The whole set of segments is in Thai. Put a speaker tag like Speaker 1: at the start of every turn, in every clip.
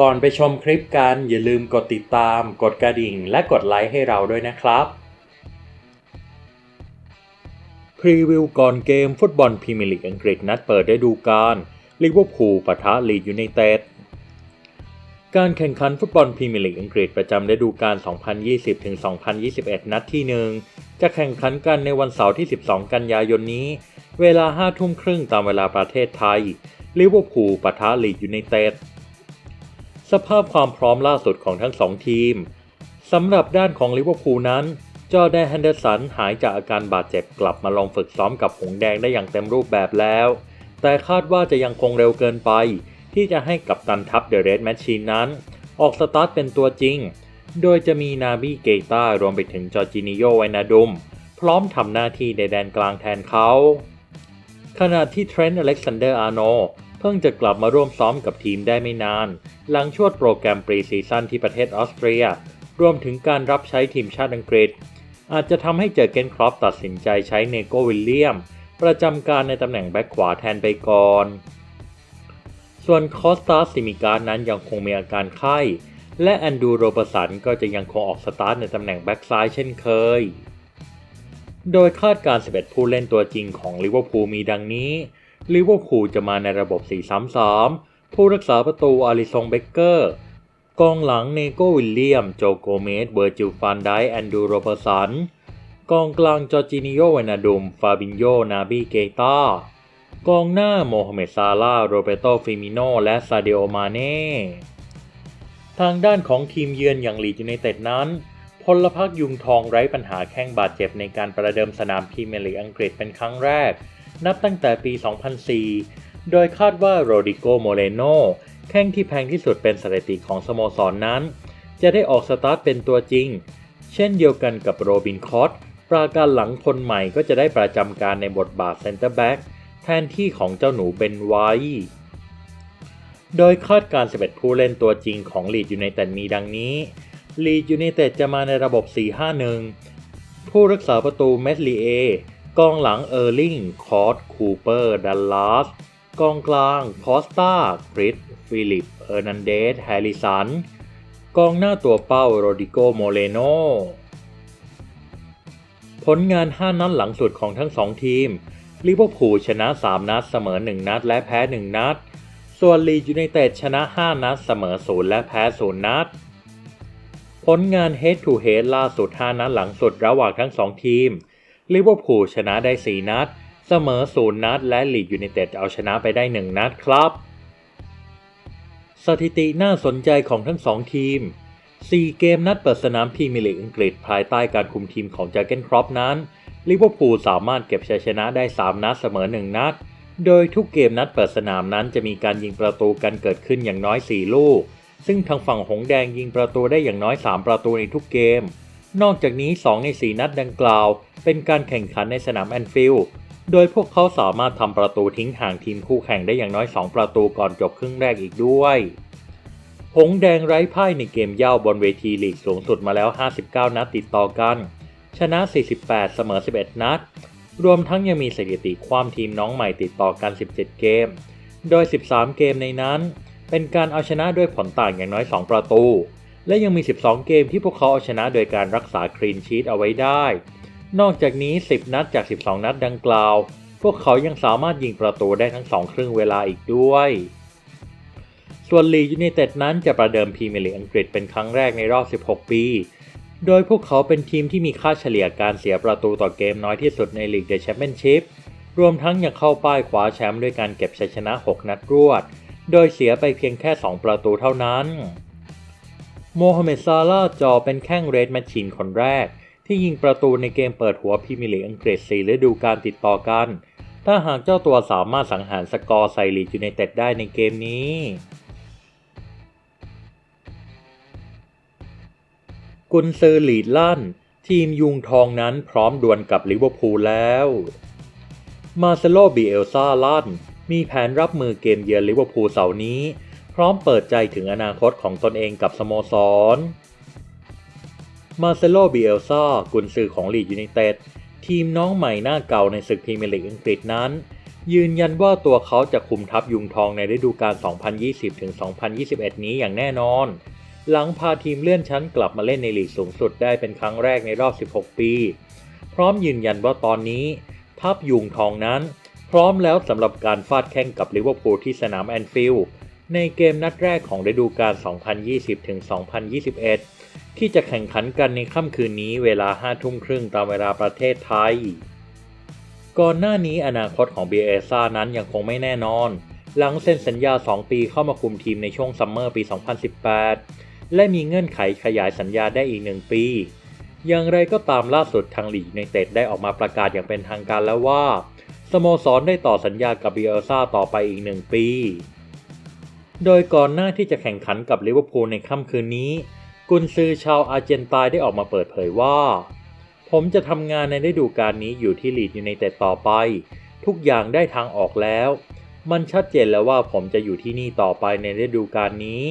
Speaker 1: ก่อนไปชมคลิปกันอย่าลืมกดติดตาม กดกระดิ่ง และกดไลค์ให้เราด้วยนะครับ พรีวิวก่อนเกมฟุตบอลพรีเมียร์ลีกอังกฤษนัดเปิดฤดูกาลลิเวอร์พูลปะทะลีดยูไนเต็ดการแข่งขันฟุตบอลพรีเมียร์ลีกอังกฤษประจำฤดูกาล 2020-2021 นัดที่ 1 จะแข่งขันกันในวันเสาร์ที่ 12 กันยายนนี้ เวลา 5 ทุ่มครึ่งตามเวลาประเทศไทยลิเวอร์พูลปะทะลีดยูไนเต็ด สภาพความพร้อมล่าสุดของทั้งสองทีมสำหรับด้านของลิเวอร์พูลนั้น จอแดนแฮนเดอร์สันหายจากอาการบาดเจ็บกลับมาลงฝึกซ้อมกับหงแดงได้อย่างเต็มรูปแบบแล้ว แต่คาดว่าจะยังคงเร็วเกินไป ที่จะให้กับตันทัพเดอะเรดแมชชีนนั้น ออกสตาร์ทเป็นตัวจริง โดยจะมีนาบีเกตารวมไปถึงจอร์จินิโยไวนาดุม พร้อมทำหน้าที่ในแดนกลางแทนเขา ขณะที่เทรนต์อเล็กซานเดอร์อาร์โน พิ่งจะกลับมาร่วมซ้อมกับทีมได้ไม่นาน หลังชวดโปรแกรมปรีซีซั่นที่ประเทศออสเตรีย รวมถึงการรับใช้ทีมชาติอังกฤษ อาจจะทำให้เจอเกนครอปตัดสินใจใช้เนโกวิลเลียม ประจำการในตำแหน่งแบ็คขวาแทนไปก่อน ส่วนคอสตาซิมิการนั้นยังคงมีอาการไข้ และแอนดูโรเบอร์สันก็จะยังคงออกสตาร์ทในตำแหน่งแบ็คซ้ายเช่นเคย โดยคาดการ 11 ผู้เล่นตัวจริงของลิเวอร์พูลมีดังนี้ ลิเวอร์พูลจะมาในระบบ 4-3-3 ผู้รักษาประตูอาริซงเบเกอร์ กองหลังเนโกวิลเลียม โจโกเมส เบอร์จิลฟานไดแอนดูโรเบอร์สัน กองกลางจอร์จินิโยเวนาดุม ฟาบินโย นาบีเกตากองหน้าโมฮัมเหม็ดซาลาโรเบโตฟิมิโน และซาเดโอมาเน่ ทางด้านของทีมเยือนอย่างลีดยูไนเต็ดนั้น พลพักยุงทองไร้ปัญหาแข้งบาดเจ็บในการประเดิมสนามพรีเมียร์ลีกอังกฤษเป็นครั้งแรก นับตั้งแต่ปี 2004 โดยคาดว่าโรดิโกโมเรโนแข้งที่แพงที่สุดเป็นสถิติของสโมสรนนั้น จะได้ออกสตาร์ทเป็นตัวจริง เช่นเดียวกันกับโรบินคอตปราการหลังคนใหม่ก็จะได้ประจำการในบทบาทเซนเตอร์แบ็กแทนที่ของเจ้าหนูเบนไวท์โดยคาดการ 11 ผู้เล่นตัวจริงของลีดยูไนเต็ดมีดังนี้ลีดยูไนเต็ดจะมาในระบบ 4-5-1 ผู้รักษาประตูเมสลีเอ กองหลังเออร์ลิง คอร์ตคูเปอร์ ดัลลัส กองกลาง คอสตาคริส ฟิลิป เออร์นันเดส แฮริสัน กองหน้าตัวเป้า โรดิโก โมเลโน ผลงาน 5 นัดหลังสุดของทั้ง 2 ทีม ลิเวอร์พูลชนะ 3 นัด เสมอ 1 นัด และแพ้ 1 นัด ส่วนลีดยูไนเต็ดชนะ 5 นัด เสมอ 0 และแพ้ 0 นัด ผลงาน Head to Head ล่าสุด 5 นัดหลังสุดระหว่างทั้ง 2 ทีม ลิเวอร์พูลชนะได้ 4 นัด เสมอ 0 นัด และลีดยูไนเต็ดเอาชนะไปได้ 1 นัดครับ สถิติน่าสนใจของทั้ง 2 ทีม 4 เกมนัดเปิดสนามพรีเมียร์ลีกอังกฤษภายใต้การคุมทีมของจาเกนครอปนั้นลิเวอร์พูลสามารถเก็บชัยชนะได้ 3 นัดเสมอ 1 นัด โดยทุกเกมนัดเปิดสนามนั้นจะมีการยิงประตูกันเกิดขึ้นอย่างน้อย 4 ลูก ซึ่งทางฝั่งหงแดงยิงประตูได้อย่างน้อย 3 ประตูในทุกเกม นอกจากนี้ 2 ใน 4 นัดดังกล่าว เป็นการแข่งขันในสนามแอนฟิลด์โดยพวกเขาสามารถทำประตูทิ้งห่างทีมคู่แข่งได้อย่างน้อย 2 ประตูก่อนจบครึ่งแรกอีกด้วย หงแดงไร้พ่ายในเกมเย่าบนเวทีลีกสูงสุดมาแล้ว 59 นัดติดต่อกัน ชนะ 48 เสมอ 11 นัด รวมทั้งยังมีสถิติความทีมน้องใหม่ติดต่อกัน 17 เกม โดย 13 เกมในนั้น เป็นการเอาชนะด้วยผลต่างอย่างน้อย 2 ประตู และยังมี 12 เกมที่พวกเขาเอาชนะโดยการรักษาคลีนชีตเอาไว้ได้ นอกจากนี้ 10 นัดจาก 12 นัดดังกล่าว พวกเขายังสามารถยิงประตูได้ทั้ง 2 ครึ่งเวลาอีกด้วย ส่วนลียูไนเต็ดนั้นจะประเดิมพรีเมียร์ลีกอังกฤษเป็นครั้งแรกในรอบ 16 ปี โดยพวกเขาเป็นทีมที่มีค่าเฉลี่ยการเสียประตูต่อเกมน้อยที่สุดในลีกเดอะแชมเปี้ยนชิพ รวมทั้งยังเข้าป้ายคว้าแชมป์ด้วยการเก็บชัยชนะ 6 นัดรวด โดยเสียไปเพียงแค่ 2 ประตูเท่านั้น โมฮัมเหม็ดซาลาจอเป็นแข้งเรดแมชชีนคนแรก ที่ยิงประตูในเกมเปิดหัวพรีเมียร์ลีกอังกฤษ4ฤดูกาลติดต่อกัน ถ้าหากเจ้าตัวสามารถสังหารสกอร์ใส่ลีดยูไนเต็ดได้ในเกมนี้กุนซือลีดลั่น ทีมยุงทองนั้นพร้อมดวลกับลิเวอร์พูลแล้ว มาเซโลบิเอลซาลั่น มีแผนรับมือเกมเยือนลิเวอร์พูลเสาร์นี้ พร้อมเปิดใจถึงอนาคตของตนเองกับสโมสร มาเซโลบิเอลซากุนซือของลีดยูไนเต็ดทีมน้องใหม่หน้าเก่าในศึกพรีเมียร์ลีกอังกฤษนั้น ยืนยันว่าตัวเขาจะคุมทัพยุงทองในฤดูกาล 2020-2021 นี้อย่างแน่นอน หลังพาทีมเลื่อนชั้นกลับมาเล่นในลีกสูงสุดได้เป็นครั้งแรกในรอบ 16 ปี พร้อมยืนยันว่าตอนนี้ทัพยุงทองนั้น พร้อมแล้วสำหรับการฟาดแข่งกับลิเวอร์พูลที่สนามแอนฟิลด์ ในเกมนัดแรกของฤดูกาล 2020-2021 ที่จะแข่งขันกันในค่ำคืนนี้เวลา 5 ทุ่มครึ่งตามเวลาประเทศไทย ก่อนหน้านี้อนาคตของเบียร์ซ่านั้นยังคงไม่แน่นอน หลังเซ็นสัญญา 2 ปีเข้ามาคุมทีมในช่วงซัมเมอร์ปี 2018 และมีเงื่อนไขขยายสัญญาได้อีกหนึ่งปี อย่างไรก็ตามล่าสุดทางลีกในเตดได้ออกมาประกาศอย่างเป็นทางการแล้วว่า สโมสรได้ต่อสัญญากับเบียร์ซ่าต่อไปอีกหนึ่งปี โดยก่อนหน้าที่จะแข่งขันกับลิเวอร์พูลในค่ำคืนนี้ กุนซือชาวอาร์เจนตายได้ออกมาเปิดเผยว่า ผมจะทำงานในฤดูกาลนี้อยู่ที่ลีดยูไนเต็ดต่อไป ทุกอย่างได้ทางออกแล้ว มันชัดเจนแล้วว่าผมจะอยู่ที่นี่ต่อไปในฤดูกาลนี้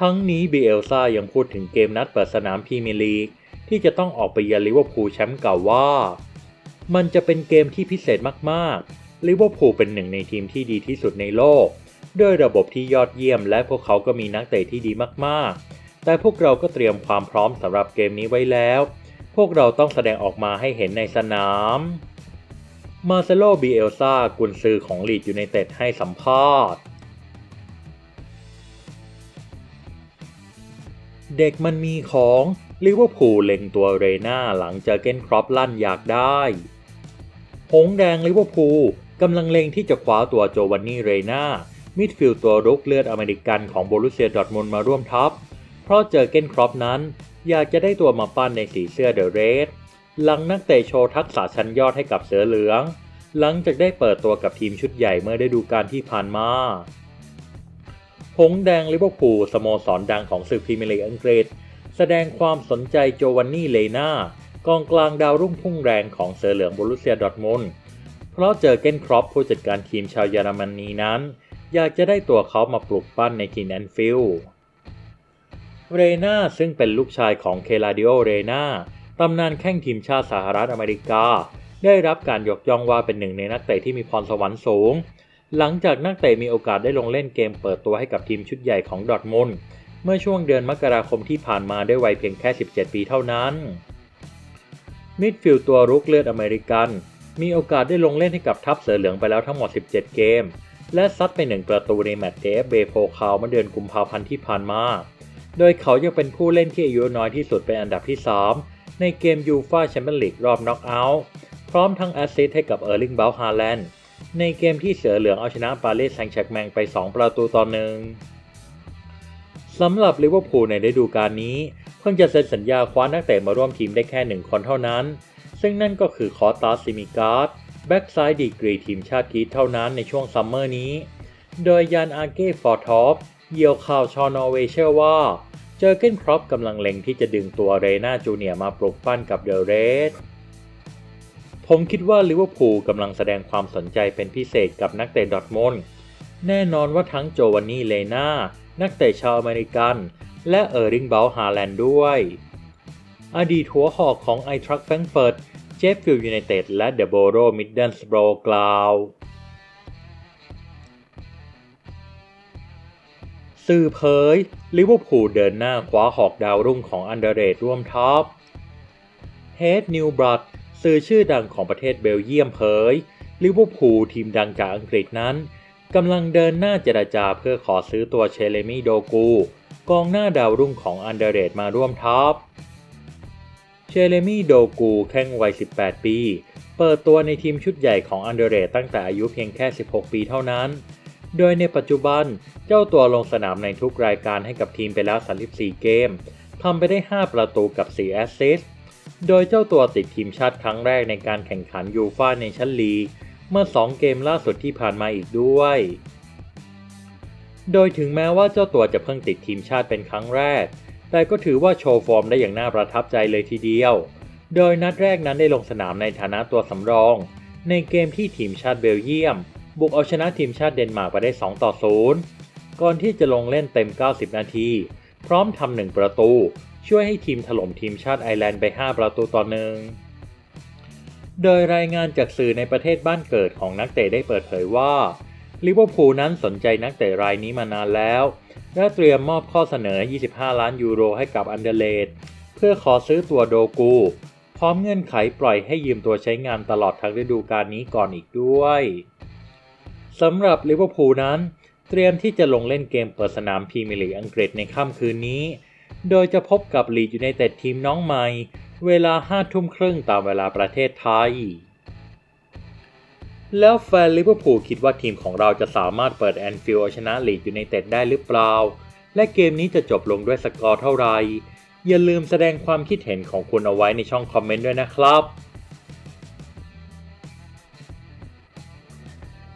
Speaker 1: ทั้งนี้บีเบลซ่ายังพูดถึงเกมนัดเปิดสนามพรีเมียร์ลีกที่จะต้องออกไปเยือนลิเวอร์พูลแชมป์เก่าว่า มันจะเป็นเกมที่พิเศษมากๆลิเวอร์พูลเป็นหนึ่งในทีมที่ดีที่สุดในโลก ด้วยระบบที่ยอดเยี่ยม และพวกเขาก็มีนักเตะที่ดีมากๆ แต่พวกเราก็เตรียมความพร้อมสำหรับเกมนี้ไว้แล้ว พวกเราต้องแสดงออกมาให้เห็นในสนามมาเซโลบีเอลซากุนซือของลีดยูไนเต็ดให้สัมภาษณ์เด็กมันมีของลิเวอร์พูลเล็งตัวเรน่าหลังเจอเกนครอปลั่นอยากได้ หงแดงลิเวอร์พูลกำลังเล็งที่จะคว้าตัวโจวันนี่เรน่า มิดฟิลด์ตัวรุกเลือดอเมริกันของโบรุเซียดอร์ทมุนมาร่วมทัพ เพราะเจอเกนครอปนั้น อยากจะได้ตัวมาปั้นในสีเสื้อเดอะเรดหลังนักเตะโชว์ทักษะชั้นยอดให้กับเสือเหลือง หลังจากได้เปิดตัวกับทีมชุดใหญ่เมื่อได้ดูการที่ผ่านมา หงแดงลิเวอร์พูลสโมสรดังของศึกพรีเมียร์ลีกอังกฤษ แสดงความสนใจโจวันนี่เลนากองกลางดาวรุ่งพุ่งแรงของเสือเหลืองบรุเซียดอร์ทมุนเพราะเจอเกนครอปผู้จัดการทีมชาวเยอรมนีนั้น อยากจะได้ตัวเขามาปลุกปั้นในทีมแอนฟิลเรนาซึ่งเป็นลูกชายของเคลาดิโอเรนาตำนานแข้งทีมชาติสหรัฐอเมริกา ได้รับการยกย่องว่าเป็นหนึ่งในนักเตะที่มีพรสวรรค์สูง หลังจากนักเตะมีโอกาสได้ลงเล่นเกมเปิดตัวให้กับทีมชุดใหญ่ของดอทมุนด์เมื่อช่วงเดือนมกราคมที่ผ่านมาด้วยวัยเพียงแค่ 17 ปีเท่านั้น มิดฟิลด์ตัวรุกเลือดอเมริกัน มีโอกาสได้ลงเล่นให้กับทัพเสือเหลืองไปแล้วทั้งหมด 17 เกม และซัดไปหนึ่งประตูในแมตช์เดฟเบโพคาวเมื่อเดือนกุมภาพันธ์ที่ผ่านมา โดยเขายังเป็นผู้เล่นที่อายุน้อยที่สุดเป็นอันดับที่ 3 ในเกมยูฟ่าแชมเปี้ยนลีกรอบน็อกเอาท์พร้อมทั้งแอสซิสต์ให้กับเออร์ลิงเบลฮาแลนด์ในเกมที่เสือเหลืองเอาชนะปารีสแซงต์แชร์กแมงไป 2 ประตูต่อหนึ่งสำหรับลิเวอร์พูลในฤดูกาลนี้ เพิ่งจะเซ็นสัญญาคว้านักเตะมาร่วมทีมได้แค่หนึ่งคนเท่านั้น ซึ่งนั่นก็คือคอตาซิมิการ์ด แบ็กซ้ายดีกรีทีมชาติกีเท่านั้นในช่วงซัมเมอร์นี้ โดยยานอาเก้ฟอร์ทอปเยี่ยวข่าวชอนอเวเชื่อว่า เจอเกนครอปกำลังเล็งที่จะดึงตัวเรนาจูเนียมาปลุกปั้นกับเดอะเรดผมคิดว่าลิเวอร์พูลกำลังแสดงความสนใจเป็นพิเศษกับนักเตะดอทมุนแน่นอนว่าทั้งโจวานนี่เลนานักเตะชาวอเมริกัน และเออร์ริงเบลฮาแลนด์ด้วย อดีตหัวหอกของไอทรัคแฟรงเฟิร์ต เจฟฟิลด์ยูไนเต็ดและเดอะโบโรมิดเดิลสโบรกล่าวสื่อเผยลิเวอร์พูลเดินหน้าคว้าหอกดาวรุ่งของอันเดรเรดร่วมทัพเฮดนิวบรัดสื่อชื่อดังของประเทศเบลเยียมเผยลิเวอร์พูลทีมดังจากอังกฤษนั้นกำลังเดินหน้าเจรจาเพื่อขอซื้อตัวเชเลมีโดกู กองหน้าดาวรุ่งของอันเดรเรดมาร่วมทัพ เชเลมี่โดกูแข้งวัย 18 ปี เปิดตัวในทีมชุดใหญ่ของอันเดร์เรดตั้งแต่อายุเพียงแค่ 16 ปีเท่านั้น โดยในปัจจุบันเจ้าตัวลงสนามในทุกรายการให้กับทีมไปแล้ว 34 เกม ทำไปได้ 5 ประตูกับ 4 แอสซิสต์ โดยเจ้าตัวติดทีมชาติครั้งแรกในการแข่งขันยูฟ่าเนชั่นลีเมื่อ 2 เกมล่าสุดที่ผ่านมาอีกด้วย โดยถึงแม้ว่าเจ้าตัวจะเพิ่งติดทีมชาติเป็นครั้งแรก แต่ก็ถือว่าโชว์ฟอร์มได้อย่างน่าประทับใจเลยทีเดียว โดยนัดแรกนั้นได้ลงสนามในฐานะตัวสำรอง ในเกมที่ทีมชาติเบลเยียม บุกเอาชนะทีมชาติเดนมาร์กไปได้ 2 ต่อ 0 ก่อนที่จะลงเล่นเต็ม 90 นาที พร้อมทำหนึ่งประตู ช่วยให้ทีมถล่มทีมชาติไอร์แลนด์ไป 5 ประตูต่อหนึ่งโดยรายงานจากสื่อในประเทศบ้านเกิดของนักเตะได้เปิดเผยว่า ลิเวอร์พูลนั้นสนใจนักเตะรายนี้มานานแล้วและเตรียมมอบข้อเสนอ 25 ล้านยูโรให้กับอันเดเลดเพื่อขอซื้อตัวโดกู พร้อมเงื่อนไขปล่อยให้ยืมตัวใช้งานตลอดทั้งฤดูกาลนี้ก่อนอีกด้วยสำหรับลิเวอร์พูลนั้น เตรียมที่จะลงเล่นเกมเปิดสนามพรีเมียร์ลีกอังกฤษในค่ำคืนนี้ โดยจะพบกับลีดอยูไนเต็ดทีมน้องใหม่ เวลา5ทุ่มครึ่งตามเวลาประเทศไทย แล้วแฟนลิเวอร์พูลคิดว่าทีมของเราจะสามารถเปิดแอนฟิลด์เอาชนะลีดอยู่ในเต็ดได้หรือเปล่า และเกมนี้จะจบลงด้วยสกอร์เท่าไหร่อย่าลืมแสดงความคิดเห็นของคุณเอาไว้ในช่องคอมเมนต์ด้วยนะครับ